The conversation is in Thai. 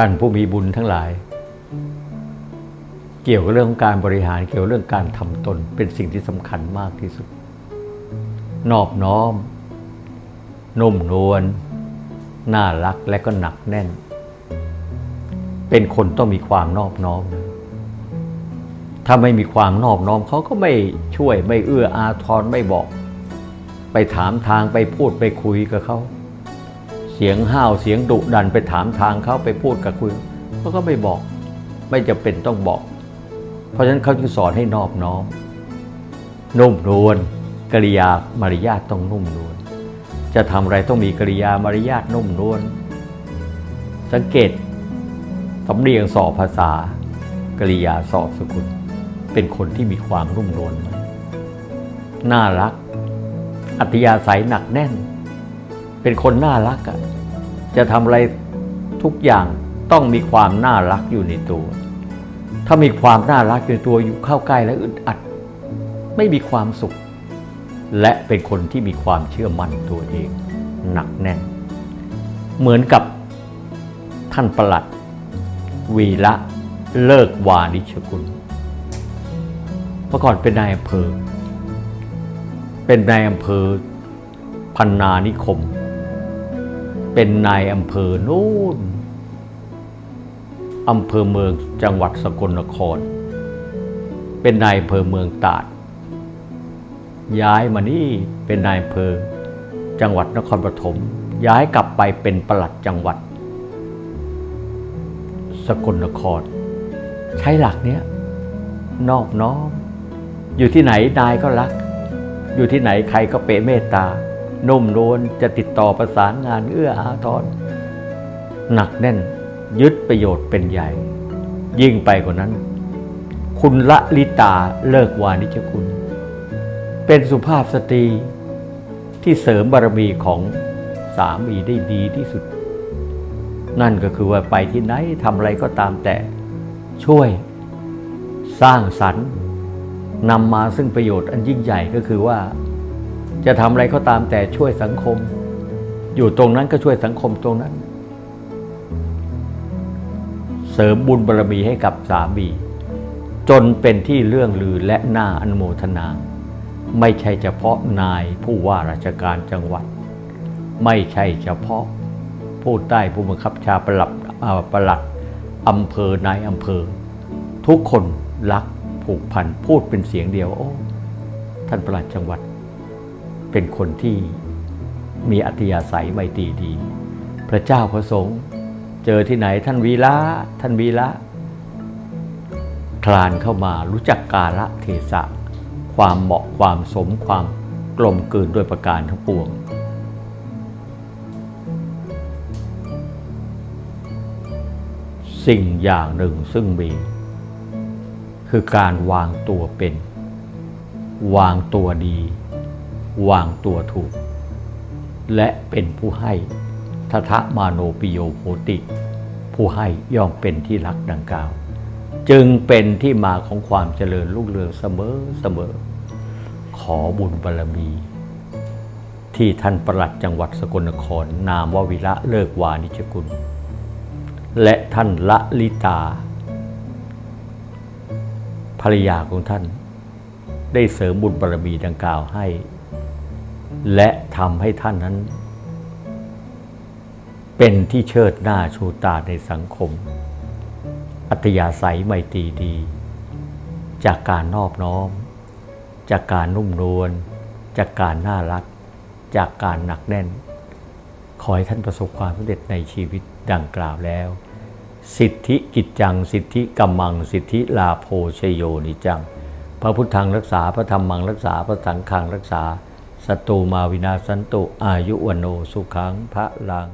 ท่านผู้มีบุญทั้งหลาย เกี่ยวกับเรื่องของการบริหารเกี่ยวกับเรื่องการทำตนเป็นสิ่งที่สำคัญมากที่สุด นอบน้อมนุ่มนวลน่ารักและก็หนักแน่น เป็นคนต้องมีความนอบน้อม ถ้าไม่มีความนอบน้อมเขาก็ไม่ช่วยไม่เอื้ออาทรไม่บอก ไปถามทางไปพูดไปคุยกับเขา เสียงห้าวเสียงดุดันไปถามทางเขาไปพูดกับคุยเขาก็ไม่บอก ไม่จะเป็นต้องบอก เพราะฉะนั้นเขาจึงสอนให้นอบน้อมนุ่มนวลกริยามารยาทต้องนุ่มนวลจะทำอะไรต้องมีกริยามารยาทนุ่มนวลสังเกตสำเนียงสอบภาษากริยาสอบสกุล เป็นคนที่มีความนุ่มนวลน่ารัก อัธยาศัยหนักแน่น เป็นคนน่ารักอะจะทำอะไรทุกอย่างต้องมีความน่ารักอยู่ในตัว ถ้ามีความน่ารักอยู่ในตัวอยู่เข้าใกล้แล้วอึดอัด ไม่มีความสุข และเป็นคนที่มีความเชื่อมั่นตัวเองหนักแน่น เหมือนกับท่านประหลัด วีระเลิกวานิชกุลเมื่อก่อนเป็นนายอำเภอ เป็นนายอำเภอพันนานิคม เป็นนายอำเภอนู่นอำเภอเมืองจังหวัดสกลนคร เป็นนายอำเภอเมืองตาด ย้ายมานี่เป็นนายอำเภอจังหวัดนครปฐมย้ายกลับไปเป็นปลัดจังหวัด สกลนคร ใช้หลักเนี้ยนอบน้อมอยู่ที่ไหนนายก็รัก อยู่ที่ไหนใครก็เปรเมตตา นุ่มนวลจะติดต่อประสานงานเอื้ออาทรหนักแน่น ยึดประโยชน์เป็นใหญ่ ยิ่งไปกว่านั้น คุณละลิตาเลิกวานิชคุณ เป็นสุภาพสตรีที่เสริมบารมีของสามีได้ดีที่สุด นั่นก็คือว่าไปที่ไหนทำอะไรก็ตามแต่ ช่วย สร้างสรรค์นำมาซึ่งประโยชน์อันยิ่งใหญ่ก็คือว่า จะทำอะไรก็ตามแต่ช่วยสังคม อยู่ตรงนั้นก็ช่วยสังคมตรงนั้น เสริมบุญบารมีให้กับสามี จนเป็นที่เรื่องลือและน่าอนุโมทนา ไม่ใช่เฉพาะนายผู้ว่าราชการจังหวัด ไม่ใช่เฉพาะผู้ใต้ผู้บังคับชาประหลัดอ่าประหลัดอำเภอนายอำเภอ ทุกคนรักผูกพันพูดเป็นเสียงเดียวโอ้ท่านประหลัดจังหวัด เป็นคนที่มีอัธยาศัยไมตรีดี พระเจ้าพระสงฆ์เจอที่ไหนท่านวีระท่านวีระคลานเข้ามารู้จักกาละเทศะ ความเหมาะความสมความกลมกลืนด้วยประการทั้งปวง สิ่งอย่างหนึ่งซึ่งมี คือการวางตัวเป็น วางตัวดี วางตัวถูก และเป็นผู้ให้ทัทะมาโนปิโยโพติ ผู้ให้ย่อมเป็นที่รักดังกล่าว จึงเป็นที่มาของความเจริญรุ่งเรืองเสมอเสมอ ขอบุญบารมี ที่ท่านประหลัดจังหวัดสกลนครนามว่าวิระเลิกวานิชกุล และท่านละลิตา ภรรยาของท่านได้เสริมบุญบารมีดังกล่าวให้ และทำให้ท่านนั้น เป็นที่เชิดหน้าชูตาในสังคม อัตยาศัยไมตรีดี จากการนอบน้อม จากการนุ่มนวลจากการน่ารัก จากการหนักแน่น ขอให้ท่านประสบความสำเร็จในชีวิตดังกล่าวแล้ว สิทธิกิจจัง สิทธิกัมมัง สิทธิลาโพชโยนิจัง พระพุทธังรักษาพระธรรมังรักษาพระสังฆังรักษา สตูมาวินาสันตุ อายุวโนสุขังพระลัง